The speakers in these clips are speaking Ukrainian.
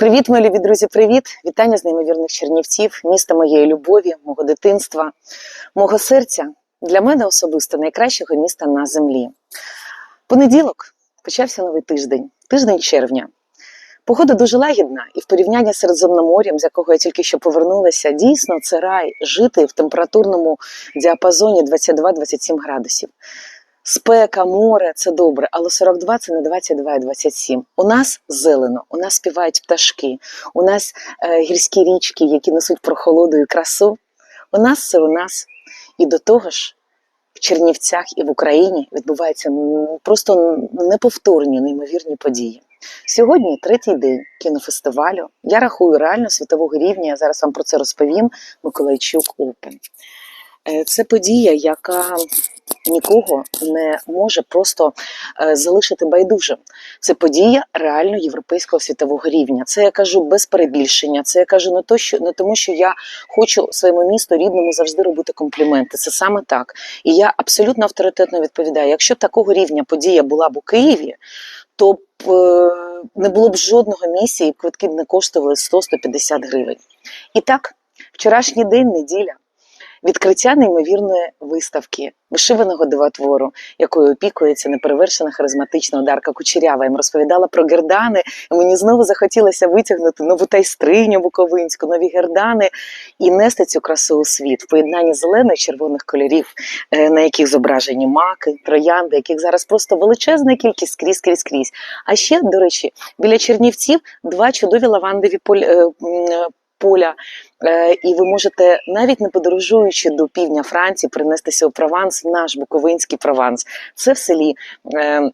Привіт, мої любі друзі, привіт! Вітання з неймовірних Чернівців, міста моєї любові, мого дитинства, мого серця. Для мене особисто найкращого міста на землі. Понеділок почався новий тиждень, тиждень червня. Погода дуже лагідна, і в порівнянні з Середземномор'ям, з якого я тільки що повернулася, дійсно це рай жити в температурному діапазоні 22-27 градусів. Спека, море це добре, але 42 це не 22 і 27. У нас зелено, у нас співають пташки, у нас е, гірські річки, які несуть прохолоду і красу. У нас це у нас. І до того ж, в Чернівцях і в Україні відбуваються просто неповторні, неймовірні події. Сьогодні третій день кінофестивалю. Я рахую реально світового рівня. Я зараз вам про це розповім. Миколайчук. Е, Це подія, яка нікого не може просто е, залишити байдужим. Це подія реально європейського світового рівня. Це я кажу без перебільшення. Це я кажу не то, що не тому, що я хочу своєму місту рідному завжди робити компліменти. Це саме так. І я абсолютно авторитетно відповідаю: якщо такого рівня подія була б у Києві, то б е, не було б жодного місця, і квитки б не коштували 100-150 гривень. І так, вчорашній день, неділя. Відкриття неймовірної виставки вишиваного дивотвору, якою опікується неперевершена харизматична Одарка Кучерява. Їм розповідала про гердани. І мені знову захотілося витягнути нову тайстриню буковинську, нові гердани і нести цю красу у світ в поєднанні зелених червоних кольорів, е, на яких зображені маки, троянди, яких зараз просто величезна кількість скрізь, скрізь, скрізь. А ще, до речі, біля Чернівців два чудові лавандові поль- е, поля. Е, І ви можете, навіть не подорожуючи до півдня Франції, принестися у Прованс, в наш Буковинський Прованс. Це в селі. е,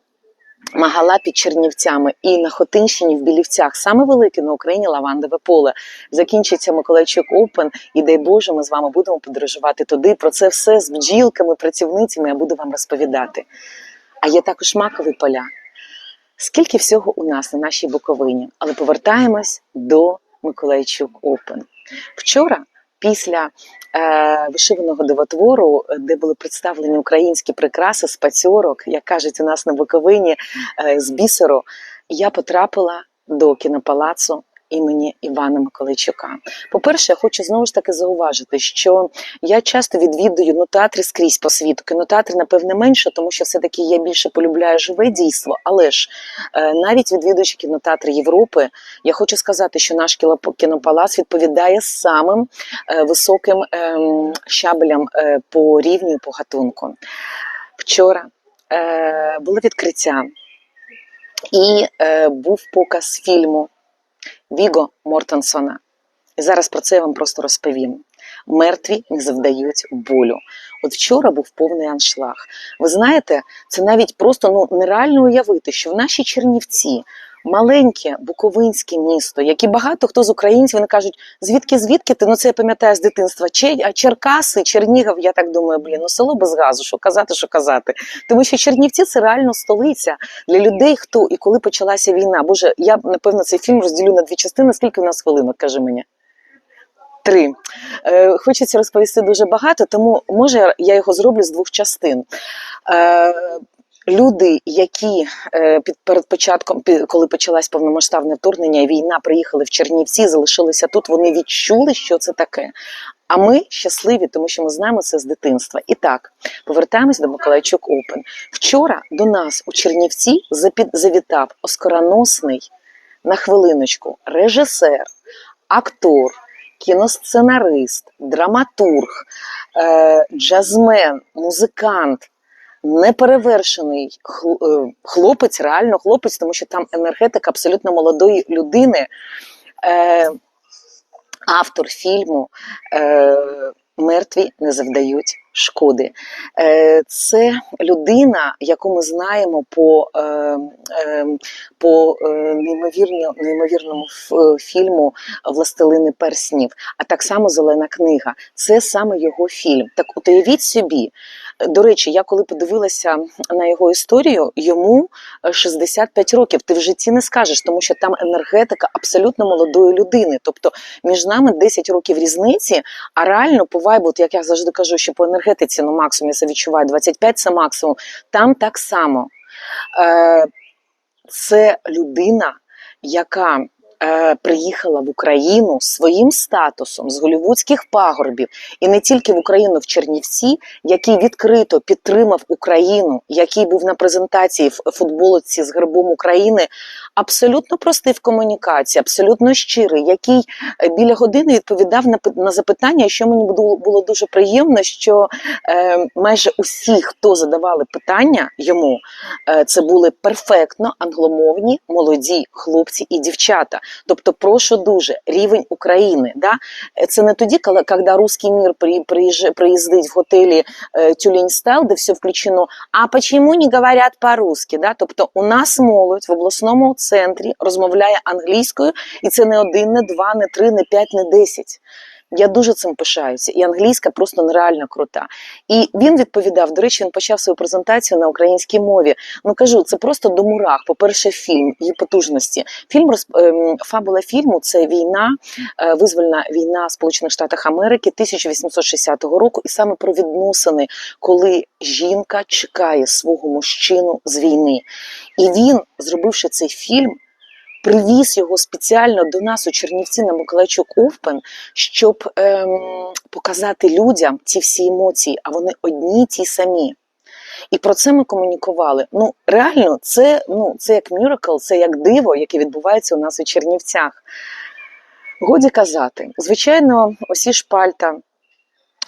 Магала під Чернівцями і на Хотинщині в Білівцях саме велике на Україні лавандове поле. Закінчиться Миколайчук Open, і дай Боже, ми з вами будемо подорожувати туди. Про це все з бджілками, працівницями я буду вам розповідати. А є також макові поля. Скільки всього у нас на нашій Буковині? Але повертаємось до Миколайчук Опен. Вчора, після е, вишиваного дивотвору, де були представлені українські прикраси з пацьорок, як кажуть у нас на Буковині, е, з бісеру, я потрапила до кінопалацу імені Івана Миколайчука. По-перше, я хочу знову ж таки зауважити, що я часто відвідую ну, театри скрізь по світу. Кінотеатри, напевне, менше, тому що все-таки я більше полюбляю живе дійство. Але ж е, навіть відвідуючи кінотеатри Європи, я хочу сказати, що наш кінопалац відповідає самим е, високим ем, щабелям е, по рівню по гатунку. Вчора було відкриття і е, був показ фільму Віго Мортенсона. І зараз про це я вам просто розповім. Мертві не завдають болю. От вчора був повний аншлаг. Ви знаєте, це навіть просто ну нереально уявити, що в нашій Чернівці маленьке буковинське місто, як і багато хто з українців вони кажуть, звідки звідки ти? Ну це я пам'ятаю з дитинства. А Черкаси, Чернігів, я так думаю, блін, ну село без газу, що казати, що казати. Тому що Чернівці це реально столиця для людей, хто і коли почалася війна. Боже, я напевно цей фільм розділю на дві частини. Скільки у нас хвилинок? Кажи мені. Три. Е, хочеться розповісти дуже багато, тому може я його зроблю з двох частин. Е, люди, які е, під перед початком, коли почалась повномасштабне вторгнення, і війна приїхали в Чернівці, залишилися тут. Вони відчули, що це таке. А ми щасливі, тому що ми знаємо це з дитинства. І так, повертаємось до Миколайчук Open. Вчора до нас у Чернівці завітав оскароносний на хвилиночку режисер, актор, кіносценарист, драматург, е, джазмен, музикант. Неперевершений е, хлопець, реально хлопець, тому що там енергетика абсолютно молодої людини. Е, автор фільму Мертві не завдають шкоди. Е, це людина, яку ми знаємо по, е, е, по неймовірно, неймовірному фільму Властелини перснів, а так само Зелена книга. Це саме його фільм. Так уявіть собі. До речі, я коли подивилася на його історію, йому е, 65 років. Ти в житті не скажеш, тому що там енергетика абсолютно молодої людини. Тобто між нами 10 років різниці, а реально по вайбу, як я завжди кажу, що по енергетиці ну максимум я це відчуваю, 25 це максимум. Там так само. Е, Це людина, яка е, приїхала в Україну своїм статусом з голівудських пагорбів, і не тільки в Україну, в Чернівці, який відкрито підтримав Україну, який був на презентації в футболці з гербом України, абсолютно простий в комунікації, абсолютно щирий, який е, біля години відповідав на, на запитання, що мені було, дуже приємно, що е, майже усі, хто задавали питання йому, е, це були перфектно англомовні молоді хлопці і дівчата. Тобто, прошу дуже, рівень України. Да? Це не тоді, коли, коли русський мір при, приїжджає, приїздить в готелі е, Тюлень Стайл, де все включено, а почему не говорять по-русски? Да? Тобто у нас молодь в обласному центрі розмовляє англійською, і це не один, не два, не три, не п'ять, не десять. Я дуже цим пишаюся, і англійська просто нереально крута. І він відповідав. До речі, він почав свою презентацію на українській мові. Ну кажу, це просто до мурах. По-перше, фільм її потужності. Фільм ем, фабула фільму це війна, е, визвольна війна Сполучених Штатів Америки 1860 року, і саме про відносини, коли жінка чекає свого мужчину з війни. І він, зробивши цей фільм. Привіз його спеціально до нас у Чернівці на Миколайчук Овпен, щоб ем, показати людям ці всі емоції, а вони одні ті самі. І про це ми комунікували. Ну, реально, це, ну, це як мюрикл, це як диво, яке відбувається у нас у Чернівцях. Годі казати, звичайно, усі шпальта,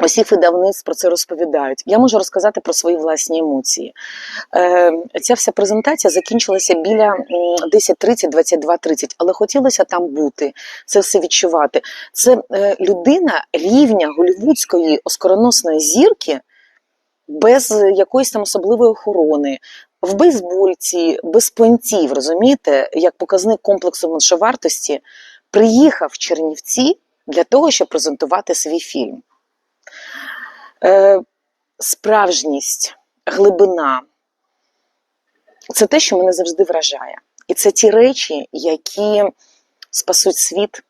усі видавництв про це розповідають. Я можу розказати про свої власні емоції. Е, ця вся презентація закінчилася біля м, 10.30, 22.30, але хотілося там бути, це все відчувати. Це е, людина рівня голівудської оскароносної зірки без якоїсь там особливої охорони. В бейсбольці, без понтів, розумієте, як показник комплексу меншовартості, приїхав в Чернівці для того, щоб презентувати свій фільм. Е, справжність, глибина це те, що мене завжди вражає. І це ті речі, які спасуть світ.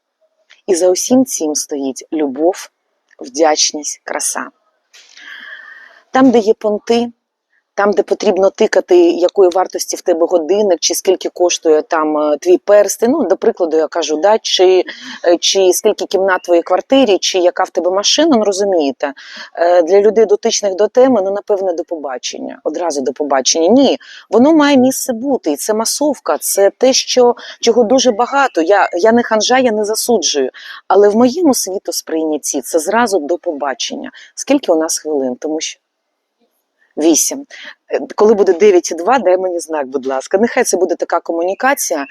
І за усім цим стоїть любов, вдячність, краса. Там, де є понти, там, де потрібно тикати, якої вартості в тебе годинник, чи скільки коштує там е, твій перстень, ну, до прикладу, я кажу, да, чи, е, чи скільки кімнат в твоїй квартирі, чи яка в тебе машина, ну розумієте, Е, для людей дотичних до теми, ну, напевне, до побачення, одразу до побачення. Ні, воно має місце бути, і це масовка, це те, що, чого дуже багато. Я, я не ханжа, я не засуджую. Але в моєму світосприйнятті це зразу до побачення. Скільки у нас хвилин? Тому що. Вісім. Е, Коли буде 9,2, дай мені знак, будь ласка. Нехай це буде така комунікація.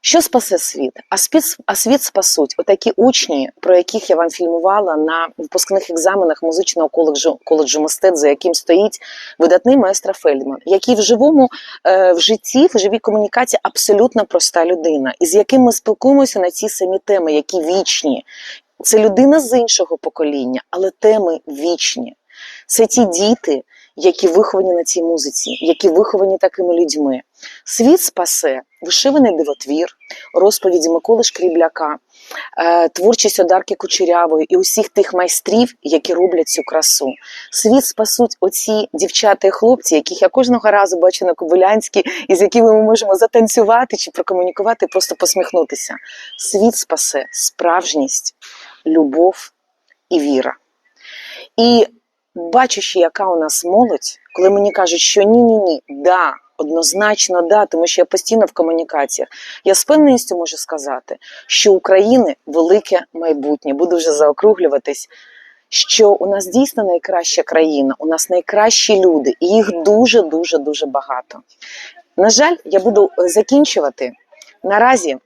Що спасе світ? А світ, а світ спасуть отакі учні, про яких я вам фільмувала на випускних екзаменах музичного коледжу, коледжу мистецтв, за яким стоїть видатний маестро Фельдман, який в живому е, в житті, в живій комунікації абсолютно проста людина, і з яким ми спілкуємося на ці самі теми, які вічні. Це людина з іншого покоління, але теми вічні. Це ті діти, які виховані на цій музиці, які виховані такими людьми. Світ спасе вишиваний дивотвір, розповіді Миколи Шкрібляка, е, творчість Одарки Кучерявої і усіх тих майстрів, які роблять цю красу. Світ спасуть оці дівчата і хлопці, яких я кожного разу бачу на Кобилянській, і з якими ми можемо затанцювати чи прокомунікувати, просто посміхнутися. Світ спасе справжність, любов і віра. І бачачи, яка у нас молодь, коли мені кажуть, що ні-ні ні, да, однозначно да, тому що я постійно в комунікаціях. Я з певністю можу сказати, що України велике майбутнє, буду вже заокруглюватись. Що у нас дійсно найкраща країна, у нас найкращі люди, і їх дуже дуже дуже багато. На жаль, я буду е, закінчувати. Наразі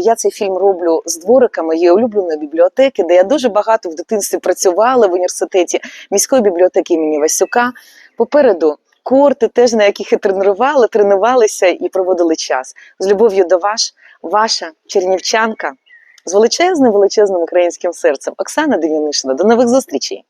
я цей фільм роблю з дворика моєї улюбленої бібліотеки, де я дуже багато в дитинстві працювала в університеті міської бібліотеки імені Васюка. Попереду корти, теж на яких і тренували, тренувалися і проводили час. З любов'ю до вас, ваша чернівчанка з величезним величезним українським серцем Оксана Дем'янишина. До нових зустрічей!